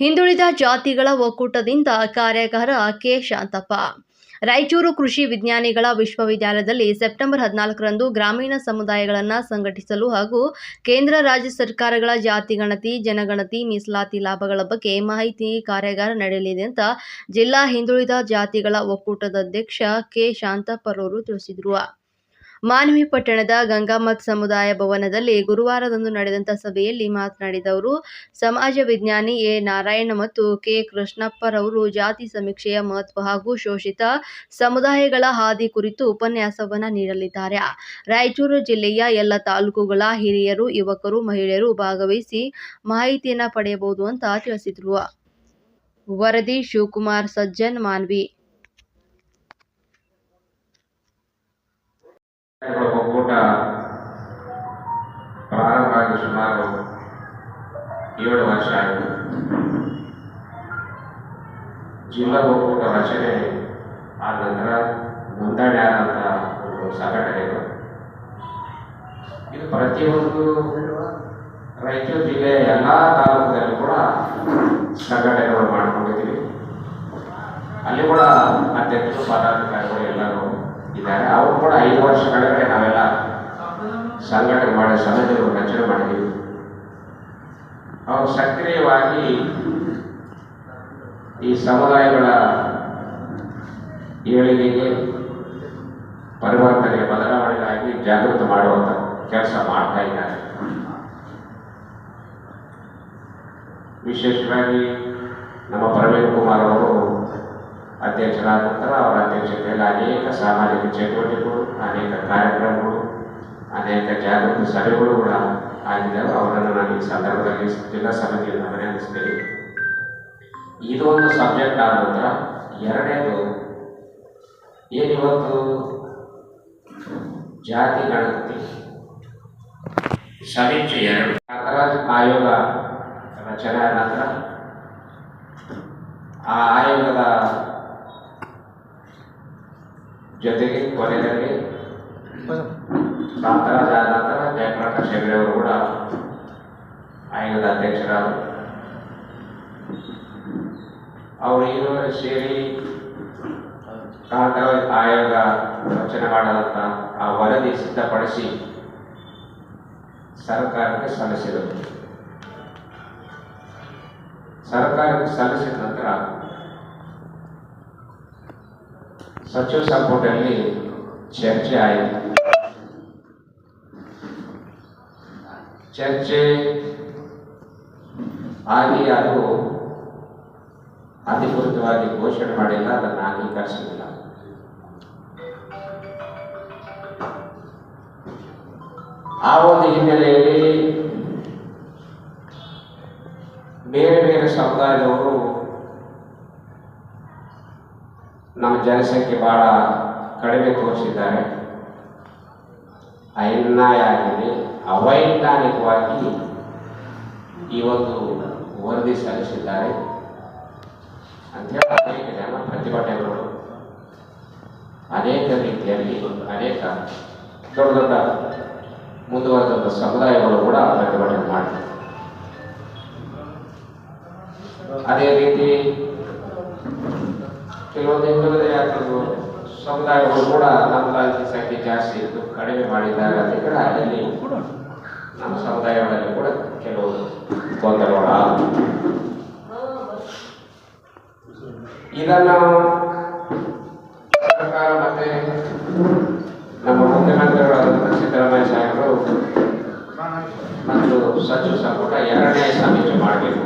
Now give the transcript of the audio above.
ಹಿಂದುಳಿದ ಜಾತಿಗಳ ಒಕ್ಕೂಟದಿಂದ ಕಾರ್ಯಾಗಾರ ಕೆ. ಶಾಂತಪ್ಪ. ರಾಯಚೂರು ಕೃಷಿ ವಿಜ್ಞಾನಿಗಳ ವಿಶ್ವವಿದ್ಯಾಲಯದಲ್ಲಿ ಸೆಪ್ಟೆಂಬರ್ ಹದಿನಾಲ್ಕರಂದು ಗ್ರಾಮೀಣ ಸಮುದಾಯಗಳನ್ನು ಸಂಘಟಿಸಲು ಹಾಗೂ ಕೇಂದ್ರ ರಾಜ್ಯ ಸರ್ಕಾರಗಳ ಜಾತಿ ಗಣತಿ, ಜನಗಣತಿ, ಮೀಸಲಾತಿ ಲಾಭಗಳ ಬಗ್ಗೆ ಮಾಹಿತಿ ಕಾರ್ಯಾಗಾರ ನಡೆಯಲಿದೆ ಅಂತ ಜಿಲ್ಲಾ ಹಿಂದುಳಿದ ಜಾತಿಗಳ ಒಕ್ಕೂಟದ ಅಧ್ಯಕ್ಷ ಕೆ. ಶಾಂತಪ್ಪರವರು ತಿಳಿಸಿದರು. ಮಾನ್ವಿ ಪಟ್ಟಣದ ಗಂಗಾಮತ್ ಸಮುದಾಯ ಭವನದಲ್ಲಿ ಗುರುವಾರದಂದು ನಡೆದಂಥ ಸಭೆಯಲ್ಲಿ ಮಾತನಾಡಿದ ಅವರು, ಸಮಾಜ ವಿಜ್ಞಾನಿ ಎ. ನಾರಾಯಣ ಮತ್ತು ಕೆ. ಕೃಷ್ಣಪ್ಪರವರು ಜಾತಿ ಸಮೀಕ್ಷೆಯ ಮಹತ್ವ ಹಾಗೂ ಶೋಷಿತ ಸಮುದಾಯಗಳ ಹಾದಿ ಕುರಿತು ಉಪನ್ಯಾಸವನ್ನ ನೀಡಲಿದ್ದಾರೆ. ರಾಯಚೂರು ಜಿಲ್ಲೆಯ ಎಲ್ಲ ತಾಲೂಕುಗಳ ಹಿರಿಯರು, ಯುವಕರು, ಮಹಿಳೆಯರು ಭಾಗವಹಿಸಿ ಮಾಹಿತಿಯನ್ನು ಪಡೆಯಬಹುದು ಅಂತ ತಿಳಿಸಿದರು. ವರದಿ ಶಿವಕುಮಾರ್ ಸಜ್ಜನ್, ಮಾನ್ವಿ. ಒಕ್ಕೂಟ ಪ್ರಾರಂಭ ಆಗಿ ಸುಮಾರು ಏಳು ವರ್ಷ ಆಯಿತು. ಜಿಲ್ಲಾ ಒಕ್ಕೂಟ ರಚನೆ ಆದ ನಂತರ ನೋಂದಣಿ ಅಂತ ಒಂದು ಸಂಘಟನೆಗಳು. ಇದು ಪ್ರತಿಯೊಂದು ರಾಯಚೂರು ಜಿಲ್ಲೆಯ ಎಲ್ಲ ತಾಲೂಕುಗಳಲ್ಲಿ ಕೂಡ ಸಂಘಟನೆಗಳು ಮಾಡ್ಕೊಂಡಿದ್ದೀವಿ. ಅಲ್ಲಿ ಕೂಡ ಅಧ್ಯಕ್ಷರು, ಪದಾಧಿಕಾರಿಗಳು ಎಲ್ಲರೂ ಇದ್ದಾರೆ. ಅವರು ಐದು ವರ್ಷ ಕೆಳಗಡೆ ನಾವೆಲ್ಲ ಸಂಘಟನೆ ಮಾಡಿ ಸಮಿತಿಗಳು ರಚನೆ ಮಾಡಿದ್ದೀವಿ ಅವರು ಸಕ್ರಿಯವಾಗಿ ಈ ಸಮುದಾಯಗಳ ಏಳಿಗೆಗೆ ಪರಿವರ್ತನೆ ಬದಲಾವಣೆಗಾಗಿ ಜಾಗೃತಿ ಮಾಡುವಂಥ ಕೆಲಸ ಮಾಡ್ತಾ ಇದ್ದಾರೆ. ವಿಶೇಷವಾಗಿ ನಮ್ಮ ಪ್ರವೀಣ್ ಕುಮಾರ್ ಅವರು ಅಧ್ಯಕ್ಷರಾದ ನಂತರ ಅವರ ಅಧ್ಯಕ್ಷತೆಯಲ್ಲಿ ಅನೇಕ ಸಾಮಾಜಿಕ ಚಟುವಟಿಕೆಗಳು, ಅನೇಕ ಕಾರ್ಯಕ್ರಮಗಳು, ಅನೇಕ ಜಾಗೃತಿ ಸಭೆಗಳು ಕೂಡ ಆಗಿದ್ದಾವೆ. ಅವರನ್ನು ನಾನು ಈ ಸಂದರ್ಭದಲ್ಲಿ ಜಿಲ್ಲಾ ಸಮಿತಿಯನ್ನು ಅಭಿನಂದಿಸ್ತೇನೆ ಇದು ಒಂದು ಸಬ್ಜೆಕ್ಟ್ ಆದ ನಂತರ ಎರಡನೇದು ಏನಿವತ್ತು ಜಾತಿ ಗಣತಿ? ಸಮೀಕ್ಷೆ ಎರಡು. ಆಯೋಗ ರಚನೆ ನಂತರ ಆ ಆಯೋಗದ ಜೊತೆಗೆ ಕೊನೆಯಲ್ಲಿ ಕಾಂತರಾಜ್ ನಂತರ ಜಯಪ್ರಕಾಶ್ ಹೆಗಡೆ ಅವರು ಕೂಡ ಆಯೋಗದ ಅಧ್ಯಕ್ಷರಾದರು. ಅವರು ಸೇರಿ ಕಾಂತರಾಜ್ ಆಯೋಗ ರಚನೆ ಮಾಡದಂತ ಆ ವರದಿ ಸಿದ್ಧಪಡಿಸಿ ಸರ್ಕಾರಕ್ಕೆ ಸಲ್ಲಿಸಿದರು. ಸರ್ಕಾರಕ್ಕೆ ಸಲ್ಲಿಸಿದ ನಂತರ ಸಚಿವ ಸಂಪುಟದಲ್ಲಿ ಚರ್ಚೆ ಆಯಿತು ಚರ್ಚೆ ಆಗಿ ಅದು ಅಧಿಕೃತವಾಗಿ ಘೋಷಣೆ ಮಾಡಿಲ್ಲ ಅದನ್ನು ಅಂಗೀಕರಿಸಲಿಲ್ಲ ಆ ಒಂದು ಹಿನ್ನೆಲೆಯಲ್ಲಿ ಬೇರೆ ಬೇರೆ ಸಮುದಾಯದವರು ನಮ್ಮ ಜನಸಂಖ್ಯೆ ಭಾಳ ಕಡಿಮೆ ತೋರಿಸಿದ್ದಾರೆ. ಅನ್ಯಾಯ ಆಗಿದೆ ಅವೈಜ್ಞಾನಿಕವಾಗಿ ಈ ಒಂದು ವರದಿ ಸಲ್ಲಿಸಿದ್ದಾರೆ. ಅಂತೇಳಿ ಅನೇಕ ಜನ ಪ್ರತಿಭಟನೆಗಳು. ಅನೇಕ ರೀತಿಯಲ್ಲಿ ಅನೇಕ ದೊಡ್ಡ ದೊಡ್ಡ ಮುಂದುವರೆದ ಸಮುದಾಯಗಳು ಕೂಡ ಪ್ರತಿಭಟನೆ ಮಾಡಿದೆ ಅದೇ ರೀತಿ ಕೆಲವೊಂದು ಹಿಂದುಳಿದ ಜಾತಿಗಳು ಸಮುದಾಯಗಳು ಕೂಡ ನಮ್ಮ ರಾಜ್ಯ ಸಂಖ್ಯೆ ಜಾಸ್ತಿ ಇದ್ದು ಕಡಿಮೆ ಮಾಡಿದ್ದಾರೆ ಅಂತ ಕಡೆ ಅಲ್ಲಿ ನಮ್ಮ ಸಮುದಾಯಗಳಲ್ಲಿ ಕೂಡ ಕೆಲವು ಗೊಂದಲಗಳ. ಇದನ್ನು ಸರ್ಕಾರ ಮತ್ತೆ ನಮ್ಮ ಮುಖ್ಯಮಂತ್ರಿಗಳಾದಂಥ ಸಿದ್ದರಾಮಯ್ಯ ಸಾಹೇಬರು ಮತ್ತು ಸಚಿವ ಸಂಪುಟ ಎರಡನೇ ಸಮೀಕ್ಷೆ ಮಾಡಬೇಕು